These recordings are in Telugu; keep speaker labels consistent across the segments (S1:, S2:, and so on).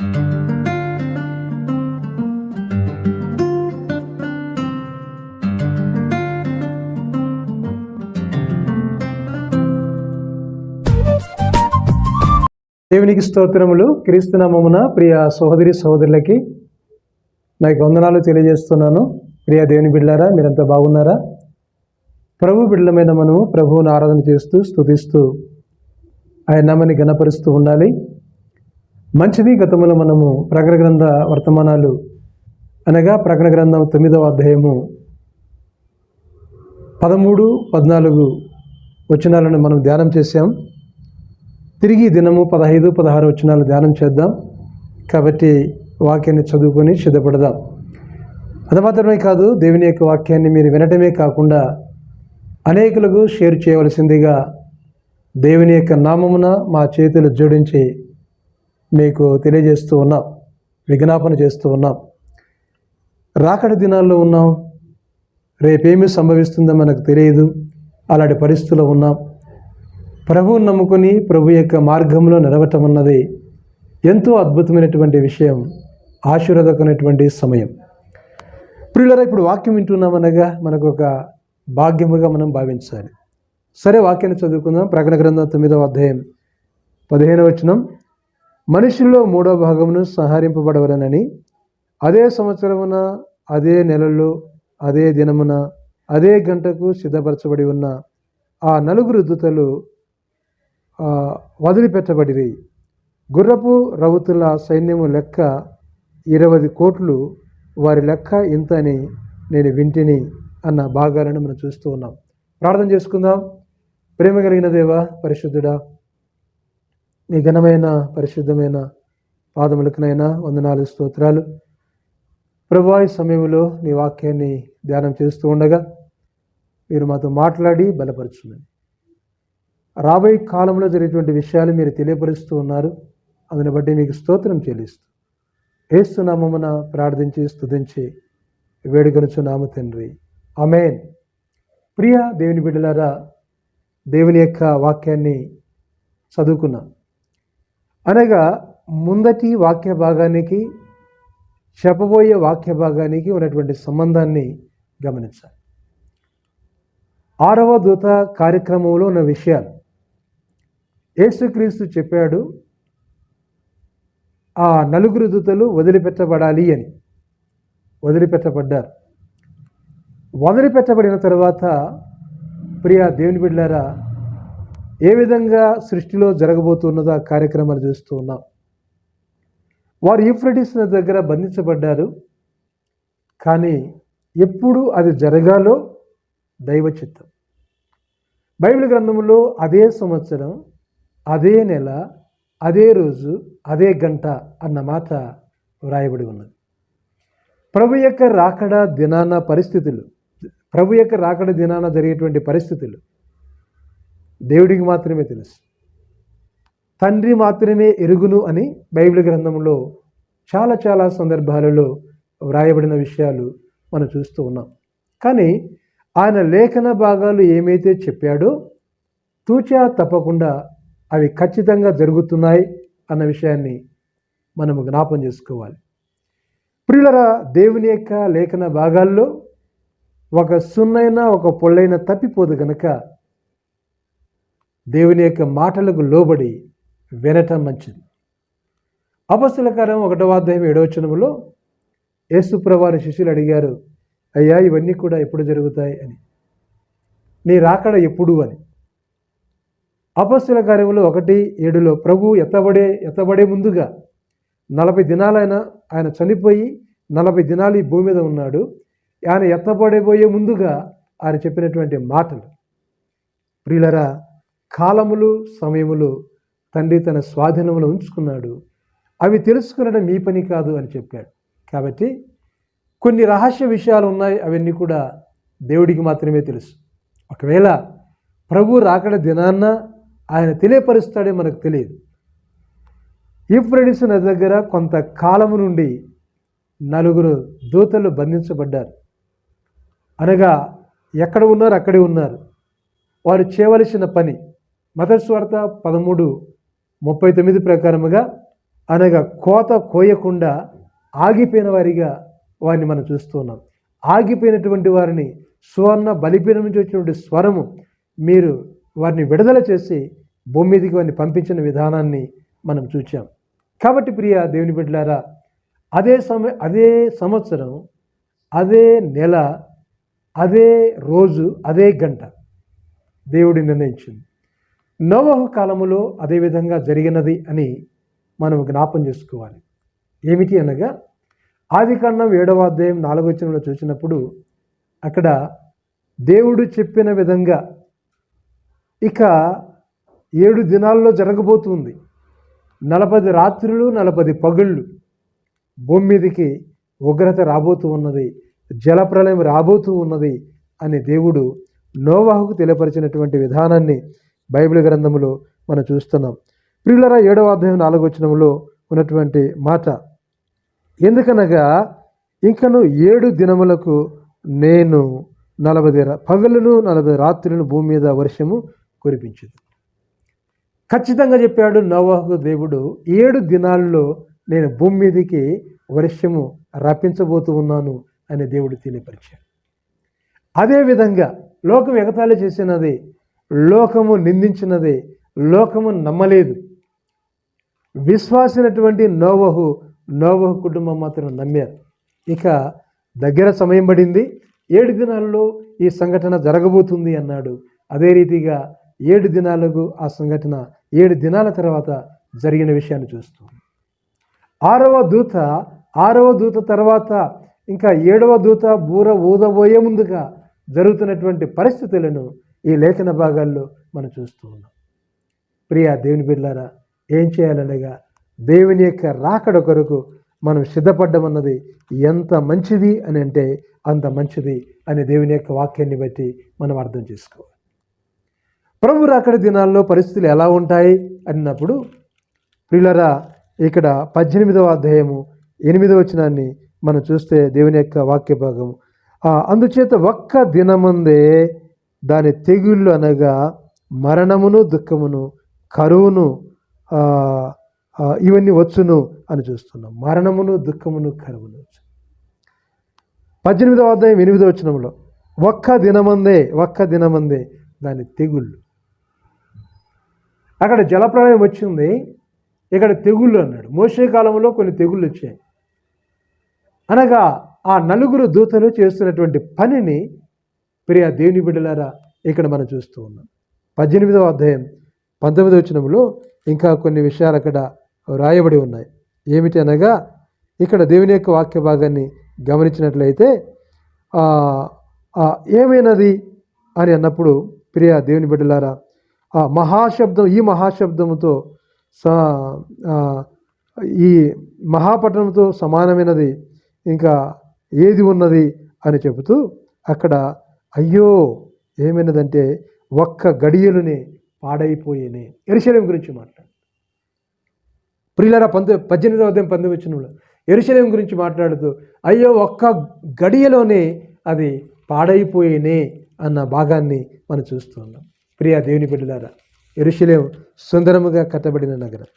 S1: దేవునికి స్తోత్రములు క్రీస్తునామమున ప్రియ సహోదరి సహోదరులకి నాకు వందనాలు తెలియజేస్తున్నాను. ప్రియ దేవుని బిడ్డారా మీరంతా బాగున్నారా? ప్రభు బిడ్డలమైన మనము ప్రభువుని ఆరాధన చేస్తూ స్తుతిస్తూ ఆయన నామని గణపరుస్తూ ఉండాలి. మంచిది. గతంలో మనము ప్రకటన గ్రంథ వర్తమానాలు అనగా ప్రకటన గ్రంథం తొమ్మిదవ అధ్యాయము పదమూడు పద్నాలుగు వచనాలను మనం ధ్యానం చేశాం. తిరిగి దినము పదహైదు పదహారు వచనాలు ధ్యానం చేద్దాం. కాబట్టి వాక్యాన్ని చదువుకొని సిద్ధపడదాం. అది మాత్రమే కాదు దేవుని యొక్క వాక్యాన్ని మీరు వినటమే కాకుండా అనేకులకు షేర్ చేయవలసిందిగా దేవుని యొక్క నామమున మా చేతులు జోడించి మీకు తెలియజేస్తూ ఉన్నాం విజ్ఞాపన చేస్తూ ఉన్నాం. రాకడి దినాల్లో ఉన్నాం. రేపేమి సంభవిస్తుందో మనకు తెలియదు. అలాంటి పరిస్థితుల్లో ఉన్నాం. ప్రభువుని నమ్ముకొని ప్రభు యొక్క మార్గంలో నడవటం అన్నది ఎంతో అద్భుతమైనటువంటి విషయం ఆశీర్వాదకమైనటువంటి సమయం. ప్రియులరా ఇప్పుడు వాక్యం వింటున్నామనగా మనకు ఒక భాగ్యముగా మనం భావించాలి. సరే వాక్యాన్ని చదువుకుందాం. ప్రకటన గ్రంథం తొమ్మిదవ అధ్యాయం పదిహేను వచనం. మనుషుల్లో మూడో భాగమును సంహరింపబడవలనని అదే సంవత్సరమున అదే నెలలో అదే దినమున అదే గంటకు సిద్ధపరచబడి ఉన్న ఆ నలుగురు దుతలు వదిలిపెట్టబడిరి. గుర్రపు రౌతుల సైన్యము లెక్క ఇరవై కోట్లు వారి లెక్క ఇంత అని నేను వింటిని అన్న భాగాలను మనం చూస్తూ ఉన్నాం. ప్రార్థన చేసుకుందాం. ప్రేమ కలిగిన దేవ పరిశుద్ధుడా మీ ఘనమైన పరిశుద్ధమైన పాదములకునైనా వందనాలు స్తోత్రాలు. ప్రభా ఈ సమయంలో నీ వాక్యాన్ని ధ్యానం చేస్తూ ఉండగా మీరు మాతో మాట్లాడి బలపరచుమని రాబోయే కాలంలో జరిగేటువంటి విషయాలు మీరు తెలియపరుస్తూ ఉన్నారు. అందుని బట్టి మీకు స్తోత్రం చెల్లిస్తూ ఏస్తున్నామమున ప్రార్థించి స్తుతించి వేడుకొనుచు నామ తండ్రి. అమేన్ ప్రియ దేవుని బిడ్డలారా దేవుని యొక్క వాక్యాన్ని చదువుకున్నాం. అనగా ముందటి వాక్య భాగానికి చెప్పబోయే వాక్య భాగానికి ఉన్నటువంటి సంబంధాన్ని గమనించాలి. ఆరవ దూత కార్యక్రమంలో ఉన్న విషయాలు. యేసుక్రీస్తు చెప్పాడు ఆ నలుగురు దూతలు వదిలిపెట్టబడాలి అని. వదిలిపెట్టబడ్డారు. వదిలిపెట్టబడిన తర్వాత ప్రియా దేవుని బిడ్డారా ఏ విధంగా సృష్టిలో జరగబోతున్నదో ఆ కార్యక్రమాలు చూస్తూ ఉన్నాం. వారు యూఫ్రటిస్ దగ్గర బంధించబడ్డారు. కానీ ఎప్పుడు అది జరగాలో దైవ చిత్తం బైబిల్ గ్రంథంలో అదే సంవత్సరం అదే నెల అదే రోజు అదే గంట అన్న మాట వ్రాయబడి ఉన్నది. ప్రభు యొక్క రాకడ దినాన పరిస్థితులు ప్రభు యొక్క రాకడ దినాన జరిగేటువంటి పరిస్థితులు దేవుడికి మాత్రమే తెలుసు. తండ్రి మాత్రమే ఎరుగును అని బైబిల్ గ్రంథంలో చాలా చాలా సందర్భాలలో వ్రాయబడిన విషయాలు మనం చూస్తూ ఉన్నాం. కానీ ఆయన లేఖన భాగాలు ఏమైతే చెప్పాడో తూచా తప్పకుండా అవి ఖచ్చితంగా జరుగుతున్నాయి అన్న విషయాన్ని మనము జ్ఞాపం చేసుకోవాలి. ప్రియులరా దేవుని యొక్క లేఖన భాగాల్లో ఒక సున్నైన ఒక పొల్లైన తప్పిపోదు గనక దేవుని యొక్క మాటలకు లోబడి వినటం మంచిది. అపస్తులకారం ఒకటవ అధ్యాయం ఏడవచనంలో యేసుప్రవారి శిష్యులు అడిగారు అయ్యా ఇవన్నీ కూడా ఎప్పుడు జరుగుతాయి? అని. నీ రాకడ ఎప్పుడు? అని. అపస్తుల కార్యములు ఒకటి ఏడులో ప్రభు ఎత్తబడే ఎత్తబడే ముందుగా నలభై దినాలైన ఆయన చనిపోయి నలభై దినాలు ఈ భూమి మీద ఉన్నాడు. ఆయన ఎత్తబడబోయే ముందుగా ఆయన చెప్పినటువంటి మాటలు. ప్రియులరా కాలములు సమయములు తండ్రి తన స్వాధీనంలో ఉంచుకున్నాడు. అవి తెలుసుకునడం మీ పని కాదు అని చెప్పాడు. కాబట్టి కొన్ని రహస్య విషయాలు ఉన్నాయి అవన్నీ కూడా దేవుడికి మాత్రమే తెలుసు. ఒకవేళ ప్రభు రాకడ దినాన్న ఆయన తెలియపరుస్తాడే మనకు తెలియదు. యూఫ్రడిస్ నది దగ్గర కొంత కాలము నుండి నలుగురు దూతలు బంధించబడ్డారు. అనగా ఎక్కడ ఉన్నారు అక్కడే ఉన్నారు. వారు చేయవలసిన పని మతస్వార్త పదమూడు ముప్పై తొమ్మిది ప్రకారముగా అనగా కోత కోయకుండా ఆగిపోయిన వారిగా వారిని మనం చూస్తున్నాం ఆగిపోయినటువంటి వారిని సువర్ణ బలిపీన నుంచి వచ్చినటువంటి స్వరము మీరు వారిని విడుదల చేసి భూమి మీదకి వారిని పంపించిన విధానాన్ని మనం చూచాం. కాబట్టి ప్రియ దేవుని బిడ్డలారా అదే సమయ అదే సంవత్సరం అదే నెల అదే రోజు అదే గంట దేవుడి నిర్ణయించింది. నోవహు కాలములో అదే విధంగా జరిగినది అని మనం జ్ఞాపం చేసుకోవాలి. ఏమిటి అనగా ఆది కాండం ఏడవ అధ్యాయం నాలుగో వచనంలో చూసినప్పుడు అక్కడ దేవుడు చెప్పిన విధంగా ఇక ఏడు దినాల్లో జరగబోతుంది. నలభై రాత్రులు నలభై పగుళ్ళు భూమి మీదకి ఉగ్రత రాబోతూ ఉన్నది జలప్రలయం రాబోతూ ఉన్నది అని దేవుడు నోవాహుకు తెలియపరిచినటువంటి విధానాన్ని బైబిల్ గ్రంథములో మనం చూస్తున్నాం. ప్రియులరా ఏడవ అధ్యాయం నాలుగో వచనంలో ఉన్నటువంటి మాట ఎందుకనగా ఇంకను ఏడు దినములకు నేను నలభై పగలును నలభై రాత్రులను భూమి మీద వర్షము కురిపించింది ఖచ్చితంగా చెప్పాడు నవాహు దేవుడు ఏడు దినాల్లో నేను భూమి మీదకి వర్షము రప్పించబోతూ ఉన్నాను అని దేవుడు తెలియపరిచాడు. అదేవిధంగా లోకం ఎగతాళి చేసినది లోకము నిందించినదే లోకము నమ్మలేదు. విశ్వాసినటువంటి నోవహు నోవహు కుటుంబం మాత్రం నమ్మారు. ఇక దగ్గర సమయం పడింది. ఏడు దినాల్లో ఈ సంఘటన జరగబోతుంది అన్నాడు. అదే రీతిగా ఏడు దినాలకు ఆ సంఘటన ఏడు దినాల తర్వాత జరిగిన విషయాన్ని చూస్తాం. ఆరవ దూత ఆరవ దూత తర్వాత ఇంకా ఏడవ దూత బూర ఊదబోయే ముందుగా జరుగుతున్నటువంటి పరిస్థితులను ఈ లేఖన భాగాల్లో మనం చూస్తూ ఉన్నాం. ప్రియా దేవుని బిడ్డారా ఏం చేయాలనగా దేవుని యొక్క రాకడ కొరకు మనం సిద్ధపడ్డమన్నది ఎంత మంచిది అని అంటే అంత మంచిది అనే దేవుని యొక్క వాక్యాన్ని బట్టి మనం అర్థం చేసుకోవాలి. ప్రభు రాకడ దినాల్లో పరిస్థితులు ఎలా ఉంటాయి అన్నప్పుడు ప్రియులరా ఇక్కడ పద్దెనిమిదవ అధ్యాయము ఎనిమిదవ వచనాన్ని మనం చూస్తే దేవుని యొక్క వాక్య భాగము ఆ, అందుచేత ఒక్క దినమందే దాని తెగుళ్ళు అనగా మరణమును దుఃఖమును కరువును ఇవన్నీ వచ్చును అని చూస్తున్నాం. మరణమును దుఃఖమును కరువును వచ్చు పద్దెనిమిదవ అధ్యాయం ఎనిమిదవ వచనంలో ఒక్క దినమందే ఒక్క దినమందే దాని తెగుళ్ళు. అక్కడ జలప్రలయం వచ్చింది. ఇక్కడ తెగుళ్ళు అన్నాడు. మోసే కాలంలో కొన్ని తెగుళ్ళు వచ్చాయి. అనగా ఆ నలుగురు దూతలు చేస్తున్నటువంటి పనిని ప్రియ దేవుని బిడ్డలారా ఇక్కడ మనం చూస్తూ ఉన్నాం. పద్దెనిమిదవ అధ్యాయం పంతొమ్మిదవ వచనంలో ఇంకా కొన్ని విషయాలు అక్కడ రాయబడి ఉన్నాయి. ఏమిటి అనగా ఇక్కడ దేవుని యొక్క వాక్య భాగాన్ని గమనించినట్లయితే ఏమైనది అని అన్నప్పుడు ప్రియ దేవుని బిడ్డలారా ఆ మహాశబ్దం ఈ మహాశబ్దముతో స ఈ మహాపట్టణంతో సమానమైనది ఇంకా ఏది ఉన్నది అని చెబుతూ అక్కడ అయ్యో ఏమైనదంటే ఒక్క గడియలునే పాడైపోయేనే. ఎరుశలేం గురించి మాట్లాడు. ప్రియులరా పంతొ పద్దెనిమిదవ అధ్యాయం పంతొమ్మిది వచ్చిన ఎరుశలేం గురించి మాట్లాడుతూ అయ్యో ఒక్క గడియలోనే అది పాడైపోయేనే అన్న భాగాన్ని మనం చూస్తున్నాం. ప్రియ దేవుని బిడ్డలారా ఎరుశలేం సుందరముగా కట్టబడిన నగరం.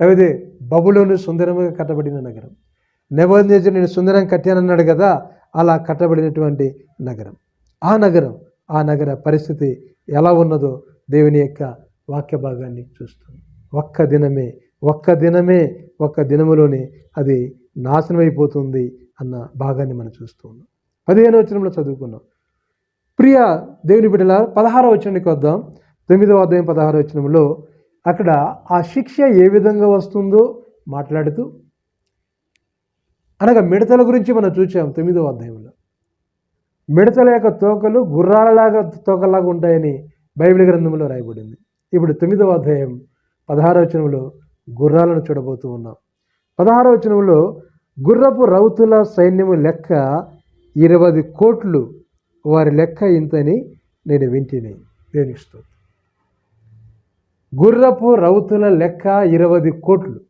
S1: అయితే బబులోను సుందరముగా కట్టబడిన నగరం. నెవర్ నేను సుందరం కట్టానన్నాడు కదా అలా కట్టబడినటువంటి నగరం. ఆ నగరం ఆ నగర పరిస్థితి ఎలా ఉన్నదో దేవుని యొక్క వాక్య భాగాన్ని చూస్తుంది ఒక్క దినమే ఒక్క దినమే ఒక్క దినములోనే అది నాశనమైపోతుంది అన్న భాగాన్ని మనం చూస్తూ ఉన్నాం. పదిహేను వచనంలో చదువుకున్నాం. ప్రియ దేవుని బిడ్డల పదహారో వచనానికి వద్దాం. తొమ్మిదవ అధ్యాయం పదహారో వచనంలో అక్కడ ఆ శిక్ష ఏ విధంగా వస్తుందో మాట్లాడుతూ అనగా మిడతల గురించి మనం చూసాం తొమ్మిదవ అధ్యాయంలో. మిడతల యొక్క తోకలు గుర్రాలలాగా తోకలాగా ఉంటాయని బైబిల్ గ్రంథంలో రాయబడింది. ఇప్పుడు తొమ్మిదవ అధ్యాయం పదహారవ వచనంలో గుర్రాలను చూడబోతూ ఉన్నాం. పదహారవ వచనంలో గుర్రపు రౌతుల సైన్యము లెక్క ఇరవై కోట్లు వారి లెక్క ఇంతని నేను వింటిని. దేనిస్తూ గుర్రపు రౌతుల లెక్క ఇరవై కోట్లు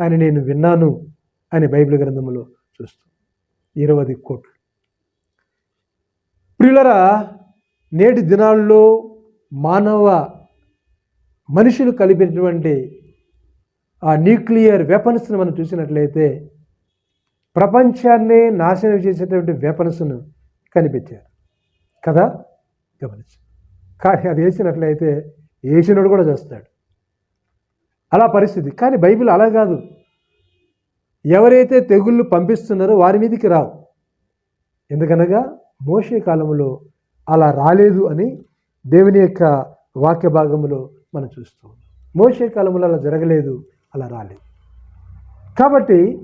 S1: అని నేను విన్నాను అని బైబిల్ గ్రంథంలో చూస్తాం. ఇరవై కోట్లు. ప్రియులరా నేటి దినాల్లో మానవ మనుషులు కలిపినటువంటి ఆ న్యూక్లియర్ వెపన్స్ను మనం చూసినట్లయితే ప్రపంచాన్నే నాశనం చేసేటువంటి వెపన్స్ను కనిపెట్టారు. కదా? గమనించు. కానీ అది వేసినట్లయితే వేసినోడు కూడా చేస్తాడు. అలా పరిస్థితి. కానీ బైబిల్ అలా కాదు. ఎవరైతే తెగుళ్ళు పంపిస్తున్నారో వారి మీదకి రావు. ఎందుకనగా మోషే కాలంలో అలా రాలేదు అని దేవుని యొక్క వాక్య భాగంలో మనం చూస్తూ ఉన్నాం. మోషే కాలంలో అలా జరగలేదు అలా రాలేదు. కాబట్టి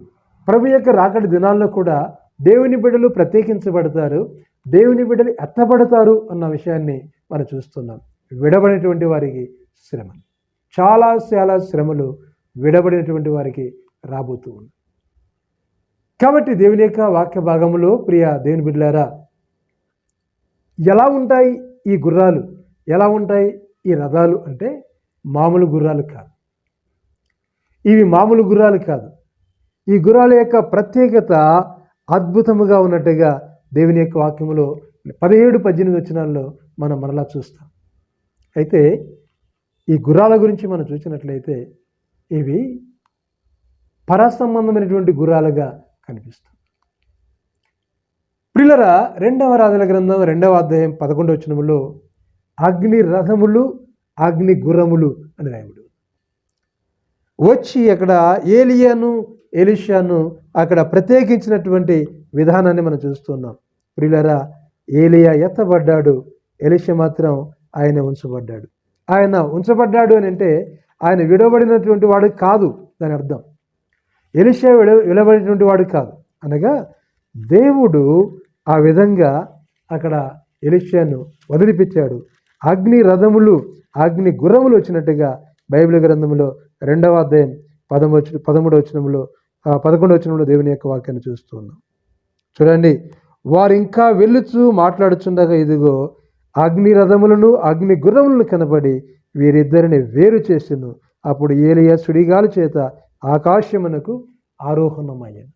S1: ప్రభు యొక్క రాకడి దినాల్లో కూడా దేవుని బిడ్డలు ప్రత్యేకించబడతారు దేవుని బిడ్డలు ఎత్తబడతారు అన్న విషయాన్ని మనం చూస్తున్నాం. విడబడినటువంటి వారికి శ్రమ. చాలా చాలా శ్రమలు విడబడినటువంటి వారికి రాబోతూ ఉన్నాయి. కాబట్టి దేవుని యొక్క వాక్య భాగంలో ప్రియ దేవుని బిడ్డలారా ఎలా ఉంటాయి ఈ గుర్రాలు? ఎలా ఉంటాయి ఈ రథాలు అంటే మామూలు గుర్రాలు కాదు. ఇవి మామూలు గుర్రాలు కాదు. ఈ గుర్రాల యొక్క ప్రత్యేకత అద్భుతముగా ఉన్నట్టుగా దేవుని యొక్క వాక్యములో పదిహేడు పద్దెనిమిది వచనాల్లో మనం మరలా చూస్తాం. అయితే ఈ గుర్రాల గురించి మనం చూసినట్లయితే ఇవి పరసంబంధమైనటువంటి గుర్రాలుగా కనిపిస్తాం ప్రిలరా రెండవ రాజుల గ్రంథం రెండవ అధ్యాయం పదకొండవ వచనములో అగ్ని రథములు అగ్ని గుర్రములు అని రాయబడి. వచ్చి అక్కడ ఏలియాను ఏలిషాను అక్కడ ప్రత్యేకించినటువంటి విధానాన్ని మనం చూస్తున్నాం. ప్రిలరా ఏలియా ఎత్తబడ్డాడు ఎలిష మాత్రం ఆయన ఉంచబడ్డాడు. ఆయన ఉంచబడ్డాడు అని అంటే ఆయన విడవబడినటువంటి వాడు కాదు దాని అర్థం. ఎలిషా విడ విడబడినటువంటి వాడు కాదు. అనగా దేవుడు ఆ విధంగా అక్కడ ఎలిషియాను వదిలిపించాడు అగ్ని రథములు అగ్ని గుర్రములు వచ్చినట్టుగా బైబిల్ గ్రంథంలో రెండవ అధ్యాయం పదమూడు పదమూడు వచనంలో ఆ పదకొండు వచనంలో దేవుని యొక్క వాక్యాన్ని చూస్తున్నాం చూడండి వారు ఇంకా వెళ్ళుచు మాట్లాడుచుండగా ఇదిగో అగ్ని రథములను అగ్ని గుర్రములను కనబడి వీరిద్దరిని వేరు చేసిను. అప్పుడు ఏలియా సుడిగాలు చేత ఆకాశమునకు ఆరోహణమయ్యాను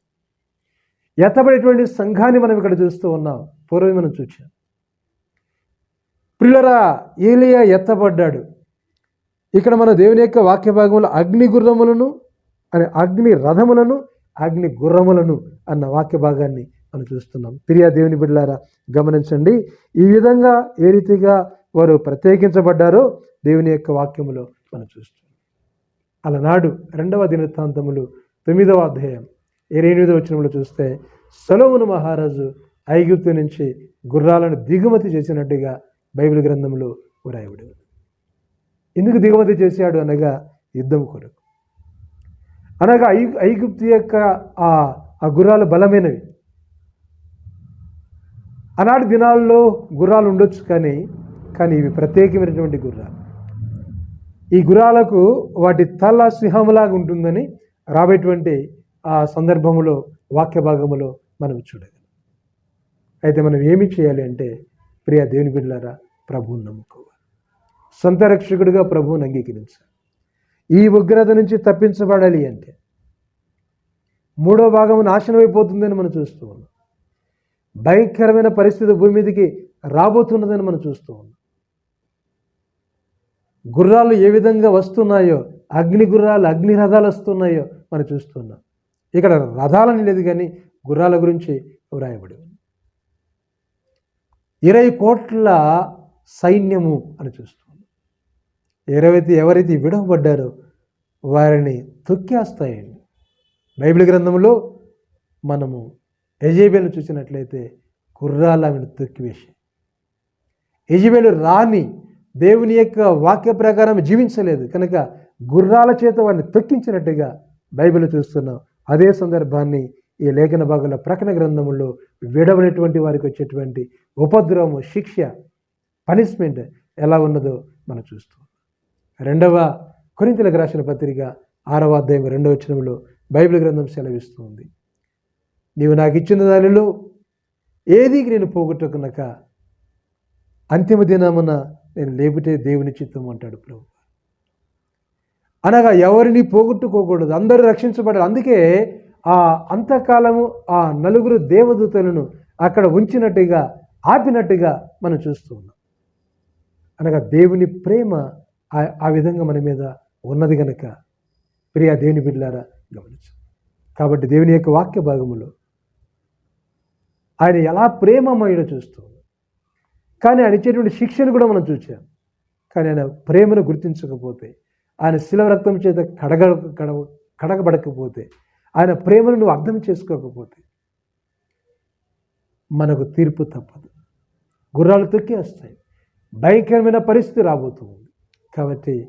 S1: ఎత్తబడేటువంటి సంఘాన్ని మనం ఇక్కడ చూస్తూ ఉన్నాం. పూర్వమే మనం చూచాం. పిల్లరా ఏలియా ఎత్తబడ్డాడు. ఇక్కడ మన దేవుని యొక్క వాక్య భాగంలో అగ్ని గుర్రములను అని అగ్ని రథములను అగ్ని గుర్రములను అన్న వాక్య భాగాన్ని మనం చూస్తున్నాం. ప్రియా దేవుని బిడ్డలారా గమనించండి. ఈ విధంగా ఏ రీతిగా వారు ప్రత్యేకించబడ్డారో దేవుని యొక్క వాక్యములో మనం చూస్తున్నాం. అలనాడు రెండవ దినతాంతములు తొమ్మిదవ అధ్యాయం. ఇరవై ఎనిమిదవ చూస్తే సొలవును మహారాజు ఐగుప్తు నుంచి గుర్రాలను దిగుమతి చేసినట్టుగా బైబిల్ గ్రంథంలో వ్రాయబడి ఎందుకు దిగుమతి చేశాడు అనగా యుద్ధం కొరకు. అనగా ఐ ఐగుప్తు యొక్క ఆ ఆ గుర్రాలు బలమైనవి. ఆనాటి దినాల్లో గుర్రాలు ఉండొచ్చు కానీ కానీ ఇవి ప్రత్యేకమైనటువంటి గుర్రాలు. ఈ గుర్రాలకు వాటి తల సింహంలాగా ఉంటుందని రాబోయేటువంటి ఆ సందర్భములో వాక్య భాగములో మనం చూడగలం. అయితే మనం ఏమి చేయాలి అంటే ప్రియ దేవుని బిడ్డలారా ప్రభువుని నమ్ముకోవాలి. సొంత రక్షకుడిగా ప్రభువుని అంగీకరించాలి. ఈ ఉగ్రత నుంచి తప్పించబడాలి అంటే మూడో భాగం నాశనం అయిపోతుందని మనం చూస్తూ ఉన్నాం. భయంకరమైన పరిస్థితి భూమి మీదకి రాబోతున్నదని మనం చూస్తూ ఉన్నాం. గుర్రాలు ఏ విధంగా వస్తున్నాయో అగ్ని గుర్రాలు అగ్ని రథాలు వస్తున్నాయో మనం చూస్తున్నాం ఇక్కడ రథాలని లేదు కానీ గుర్రాల గురించి వ్రాయబడి ఉంది. ఇరవై కోట్ల సైన్యము అని చూస్తుంది ఎవరైతే ఎవరైతే విడవబడ్డారో వారిని తొక్కేస్తాయండి బైబిల్ గ్రంథంలో మనము ఎజేబేలు చూసినట్లయితే గుర్రాలు ఆమెను తొక్కివేసి ఎజబేలు రాని దేవుని యొక్క వాక్య ప్రకారం జీవించలేదు. కనుక గుర్రాల చేత వారిని తొక్కించినట్టుగా బైబిల్ చూస్తున్నాం. అదే సందర్భాన్ని ఈ లేఖన భాగంలో ప్రకటన గ్రంథములో విడవనటువంటి వారికి వచ్చేటువంటి ఉపద్రవము శిక్ష పనిష్మెంట్ ఎలా ఉన్నదో మనం చూస్తాం రెండవ కొరింతలకు రాసిన పత్రిక ఆరవ అధ్యాయం రెండవ వచనంలో బైబిల్ గ్రంథం సెలవిస్తుంది నీవు నాకు ఇచ్చిన దానిలో ఏది నేను పోగొట్టుకున్నాక అంతిమ దినమున నేను లేపితే దేవుని చిత్తం అంటాడు ప్రభు. అనగా ఎవరిని పోగొట్టుకోకూడదు. అందరూ రక్షించబడాలి. అందుకే ఆ అంతకాలము ఆ నలుగురు దేవదూతలను అక్కడ ఉంచినట్టుగా ఆపినట్టుగా మనం చూస్తూ ఉన్నాం. అనగా దేవుని ప్రేమ ఆ- విధంగా మన మీద ఉన్నది కనుక ప్రియ దేవుని బిడ్డలారా గమనించు. కాబట్టి దేవుని యొక్క వాక్య భాగములో ఆయన ఎలా ప్రేమమయుడో చూస్తూ కానీ ఆయన ఇచ్చేటువంటి శిక్షను కూడా మనం చూసాం కానీ ఆయన ప్రేమను గుర్తించకపోతే ఆయన శిలవ రక్తం చేత కడగ కడ కడగబడకపోతే ఆయన ప్రేమను నువ్వు అర్థం చేసుకోకపోతే మనకు తీర్పు తప్పదు. గుర్రాలు తొక్కి వస్తాయి. భయంకరమైన పరిస్థితి రాబోతుంది కాబట్టి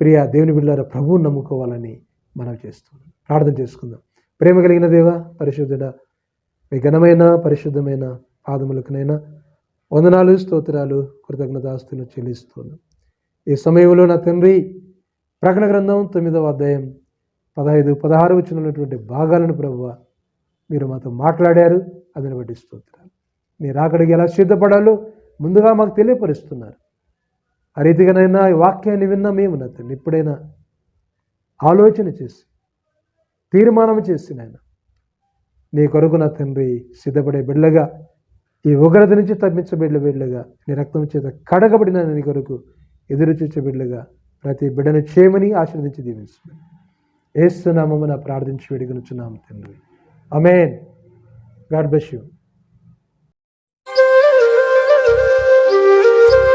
S1: ప్రియ దేవుని బిడ్డారా ప్రభువు నమ్ముకోవాలని మనం చేస్తున్నాం. ప్రార్థన చేసుకుందాం. ప్రేమ కలిగిన దేవ పరిశుద్ధుడ మీ ఘనమైన పరిశుద్ధమైన పాదములకునైనా వందనాలు స్తోత్రాలు కృతజ్ఞతాస్తులు చెల్లిస్తున్నాం. ఈ సమయంలో నా తండ్రి ప్రకటన గ్రంథం తొమ్మిదవ అధ్యాయం పదహైదు పదహారు వచ్చినటువంటి భాగాలను ప్రభు మీరు మాతో మాట్లాడారు. అదిని బట్టి స్తోత్రాలు. మీరు అక్కడికి ఎలా సిద్ధపడాలో ముందుగా మాకు తెలియపరుస్తున్నారు. ఆ రీతిగానైనా ఈ వాక్యాన్ని విన్నా మేము నా తండ్రి ఇప్పుడైనా ఆలోచన చేసి తీర్మానం చేసి నాయన నీ కొరకు నా తండ్రి సిద్ధపడే బిడ్డగా ఈ ఉగ్రత నుంచి తప్పించబిడ్డ బిడ్డగా నీ రక్తం చేత కడగబడిన నీ కొరకు ఎదురు చూచే ప్రతి బిడ్డను చేయమని ఆశీర్వదించి దీవిస్తున్నాను ఏస్తున్నామని ప్రార్థించి వేడుకొనుచున్నాము తండ్రి. Amen god bless you.